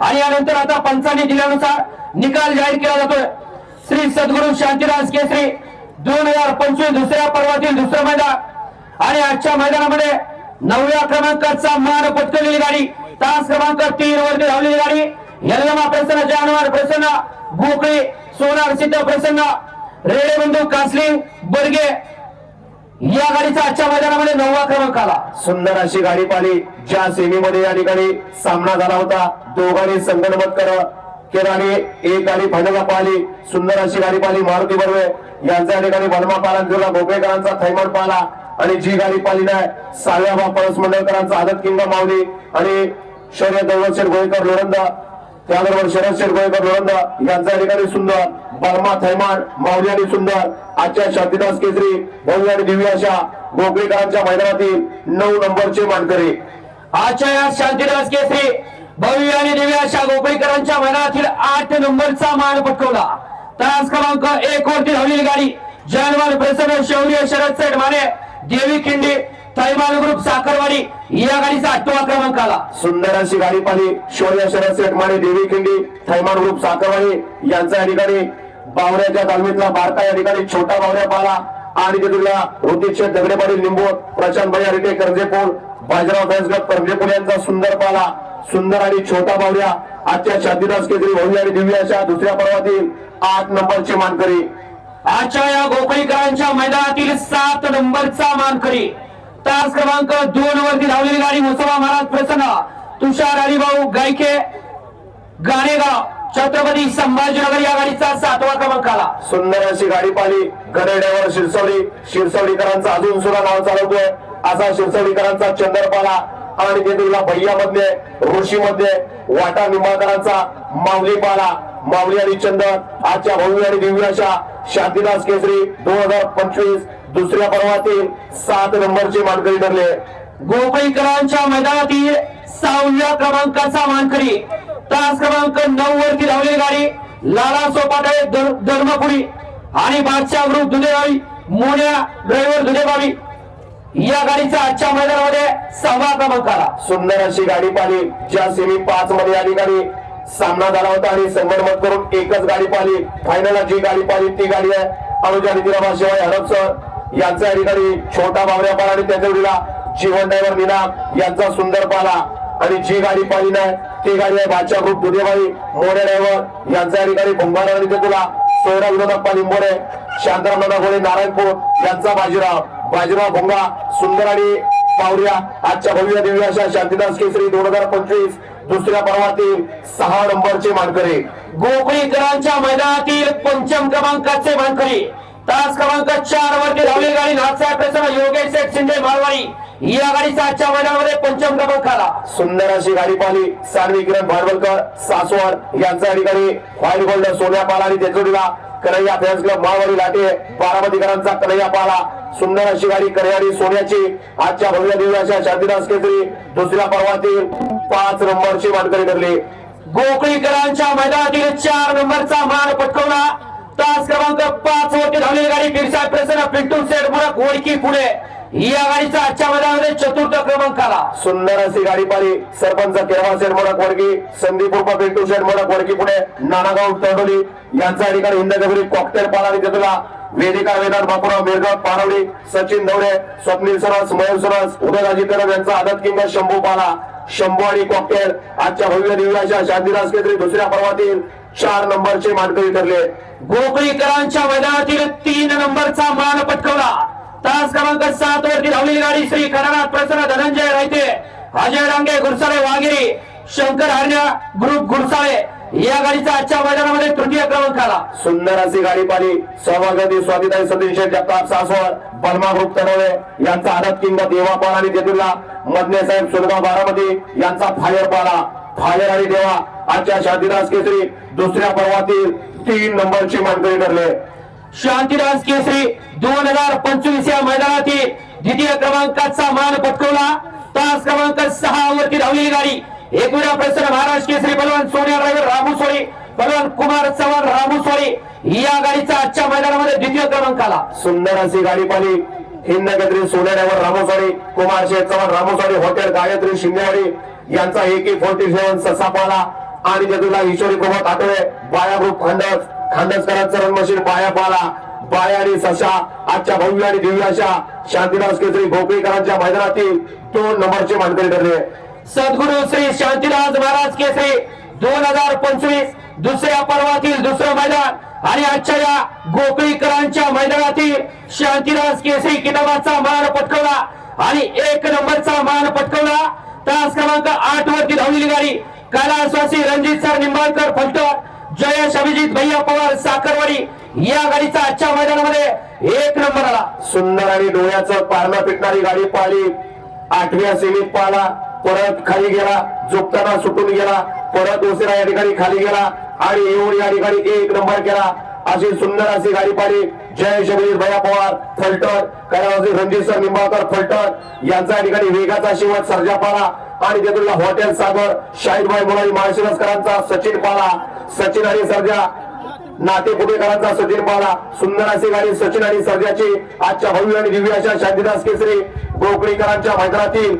आणि यानंतर आता पंचांनी दिल्यानुसार निकाल जाहीर केला जातोय. श्री सद्गुरू शांतीदास केसरी दोन हजार पंचवीस दुसऱ्या पर्वातील दुसरं मैदान. आणि आजच्या मैदानामध्ये नवव्या क्रमांकाचा मान पटकवलेली गाडी तास क्रमांक तीन वरती धावलेली गाडी यल्लमा प्रसन्न जानवर प्रसन्न गोकळी सोनार सिद्ध प्रसन्न रेडेबंधू कासली बर्गे या गाडीचा आजच्या मैदानामध्ये नववा क्रमांक आला. सुंदर अशी गाडी पाहिली. ज्या सेमीमध्ये या ठिकाणी सामना झाला होता दोघांनी संगणमत करत केला आणि एक गाडी फायनलला पाहिली. सुंदर अशी गाडी पाहिली मारुती बर्वे. यांच्या या ठिकाणी बलमा पालांजोला भोपेकरांचा थैमान पाला आणि जी गाडी पाहिली नाही सहाव्या बा परस मंडळकरांचा आदत किंग मावली आणि शौर्य दौलतशेठ गोयकर लोरंद. त्याबरोबर शरद शेठ गोयकर लोरंद. यांच्या या ठिकाणी सुंदर. बर्मा थैमान मावली आणि सुंदर. आजच्या शांतीदास केसरी भव्य आणि दिव्य अशा गोकळीकरांच्या मैदानातील नऊ नंबरचे मानकरी. आजच्या या शांतीदास केसरी भव्य आणि दिव्य अशा गोकळीकरांच्या मैदानातील आठ नंबरचा मान पटकवला. तास क्रमांक एक वरती धावलेली गाडी जयनवाल प्रसन्न शौर्य शरद सेठ माने देवी खिंडी थैमाल ग्रुप साखरवाडी या गाडीचा आठवा क्रमांक आला. सुंदर अशी गाडी पाहिली शौर्य शरद सेठ माने देवी खिंडी थैमान ग्रुप साखरवाडी यांचा या ठिकाणी बावऱ्याच्या तालमीतला बारका या ठिकाणी छोटा बावऱ्या पाला. आणि तिथला ऋतिक दगडेपाडी लिंबू प्रशांत भाई हरिटे कर्जेपूर बाजीराव फैजगत कर्जेपूर यांचा सुंदर पाला. सुंदर आणि छोटा बावऱ्या. आजच्या शांतीदास केसरी भव्य आणि दिव्य अशा दुसऱ्या पर्वातील आठ नंबरचे मानकरी. आजच्या या गोकळीकरांच्या मैदानातील सात नंबरचा मानकरी. तास क्रमांक दोन वरती धावलेली गाडी मुसोबा महाराज प्रसन्न. तुषार हरिभाऊ गायके गाणेगाव. छत्रपती संभाजीनगर या गाडीचा सातवा क्रमांक आला. सुंदर अशी गाडी पाहिली. गणेड्यावर शिरसवडी. शिरसवडीकरांचा अजून सुद्धा नाव चालवतोय असा शिरसवडीकरांचा चंदरपाला आणि तेथील भैया मध्ये ऋषी मध्ये वाटा निंबाळकरांचा माऊली पाला माऊली आणि चंदर आजच्या भव्य आणि दिव्य अशा शांतीदास केसरी दोन हजार पंचवीस दुसऱ्या पर्वातील सात नंबरचे मानकरी ठरले. गोकळीकरांच्या मैदानातील सहाव्या क्रमांकाचा मानकरी तास क्रमांक नऊ वरती धावली गाडी लाला सोपाटाळे धर्मपुरी आणि बादशाह ग्रुप दुधेबावी मोन्या ड्रायव्हर दुधेबावी. या गाडीचा आजच्या मैदानामध्ये सहावा क्रमांक आला. सुंदर अशी गाडी पाहिली ज्या सेमी पाच मध्ये आली गाडी. सामना झाला होता आणि संगणमत करून एकच गाडी पाहिली. फायनलला जी गाडी पाहिली ती गाडी आहे अनुजा नितीराबा शिवाय हरप सर यांचा या ठिकाणी छोटा बावऱ्या पाला आणि त्याच्या वडिला जीवन ड्रायव्हर निनाम यांचा सुंदर पाला. आणि जी गाडी पाहिली नाही ती गाडी आहे बादशाह ग्रुप दुधेबाई मोरे ड्रायव्हर. यांचा या ठिकाणी भंगार आणि तुला सोयरा विनोदप्पा लिंबोरे शांताराम दादा गोळे नारायणपूर यांचा बाजीराव. बाजीराव भोंगा सुंदर आणि पावऱ्या आजच्या भव्य दिव्य अशा शांतीदास केसरी दोन हजार पंचवीस दुसऱ्या पर्वातील सहा नंबरचे मानकरी. गोकुळीकरांच्या मैदानातील पंचम क्रमांकाचे मानकरी. तास क्रमांक चार वरती धावली गाडी नाचा प्रसन्न योगेश शेठ शिंदे मारवाडी. या गाडीचा आजच्या महिन्यामध्ये पंचम क्रमांक आला सुंदर अशी गाडी पाहिली. सानवी किरण भांडवलकर सासवड यांचा ठिकाणी व्हाईट गोल्ड सोन्या पाला आणि त्याचोडीला कन्हैया फॅन्स क्लब माळवाडी लाटे बारामतीकरांचा कन्हैया पाला. सुंदर अशी गाडी कन्हैयाडी सोन्याची. आजच्या भव्य दिवसाच्या शांतीदास केसरी दुसऱ्या पर्वातील पाच नंबरची मानकरी ठरली. गोकळीकरांच्या मैदानातील चार नंबरचा मान पटकवला. तास क्रमांक पाच वरती धावलेली गाडी फिरसाहेब प्रसन्न पिंटू सेठ मुळक ओळखी पुढे या गाडीचा आजच्या मैदानामध्ये चतुर्थ क्रमांक आला. सुंदर अशी गाडी पाहिली. सरपंच केरवा शेठ मोडक वडकी संदीप उर्फ पिंटू शेठ मोडक वडकी पुढे नानागाव तळडोली यांचा या ठिकाणी हिंदगबरी कॉकटेल पाला त्यातला वेदिका वेदांत बापूराव मेरगाव पारवडी सचिन दौडे स्वप्नील सरस मयूर सरस उदयराजी तरफ यांचा आदत किंवा शंभू पाला. शंभू आणि कॉकटेल आजच्या भव्य दिव्याच्या शांतीदास केसरी दुसऱ्या पर्वातील चार नंबरचे मानकरी ठरले. गोकुळीकरांच्या मैदानातील तीन नंबरचा मान पटकवला. तास क्रमांक सात वरती धावलेली गाडी श्री कनानाथ प्रसन्न धनंजय रायते अजय डांगे गुरसाळे वागिरी शंकर हरण्या ग्रुप गुरसाळे या गाडीचा आजच्या मैदानामध्ये तृतीय क्रमांक आला सुंदर अशी गाडी पाली सहभागी स्वातीताई सतीश जगताप सासवड बर्मा ग्रुप तडवे यांचा आदत किंमत देवा पाला आणि तेथीलला मदने साहेब सुरगाव बारामती यांचा फायर पाला. फायर आणि देवा. आजच्या शांतीदास केसरी दुसऱ्या पर्वातील तीन नंबरची मानकरी ठरले. शांतीदास केसरी दोन हजार पंचवीस या मैदानातील द्वितीय क्रमांकाचा मान पटकवला. तास क्रमांक सहा वरती धावलेली गाडी. एकविरा प्रसन्न महाराष्ट्र केसरी बलवान सोनिया ड्रायव्हर रामू सोळे बलवान कुमार चव्हाण रामू सोळे. या गाडीचा आजच्या मैदानामध्ये द्वितीय क्रमांक आला. सुंदर अशी गाडी पाहिली. हिंदगत्री सोनेऱ्यावर रामोसाडी कुमार शेठ चव्हाण रामोसाडी हॉटेल गायत्री शिंदेवाडी. यांचा एके फोर्टी सेव्हन ससापाला आणि त्यातून ईश्वरी कुमार आठवले बाया खंडस. खांडसकरांचा रनमशीन बाया पाला बाया आणि सशा आजच्या भव्य आणि दिव्य अशा शांतीदास केसरी भोपळीकरांच्या मैदानातील दोन नंबरचे मानकरी ठरले. सद्गुरु श्री शांतीदास महाराज केसरी दोन हजार पंचवीस दुसऱ्या पर्वातील दुसरं मैदान आणि आजच्या या गोकळीकरांच्या मैदानातील शांतीदास केसरी किताबाचा मान पटकवला आणि एक नंबरचा मान पटकवला. तास क्रमांक आठ वरती धावलेली गाडी. कैलासवासी रणजित सर निंबाळकर फलटण. जयेश अभिजित भैया पवार साखरवाडी या गाडीचा आजच्या मैदानामध्ये एक नंबर आला. सुंदर आणि डोळ्याचं पारणं पिटणारी गाडी पाहिली. आठव्या सेमीत पाहिला परत खाली गेला झोपताना सुटून गेला परत उशिरा या ठिकाणी खाली गेला आणि येऊन या ठिकाणी एक नंबर केला. अशी सुंदर अशी गाडी पाहिली. जय शबीर भया पवार फलटण कैलासी रणजित सर निंबाळकर फलटण. यांचा या ठिकाणी वेगाचा शिवट सर्जापाला आणि त्यातून हॉटेल सागर शाहीदभाई मुलानी माळशिरसकरांचा सचिन पाला. सचिन आणि सर्जा नाते पुटेकरांचा सचिन पाला. सुंदर असे गाडी सचिन आणि सर्जाची. आजच्या भव्य आणि दिव्य अशा शांतीदास केसरी गोकळीकरांच्या मैदानातील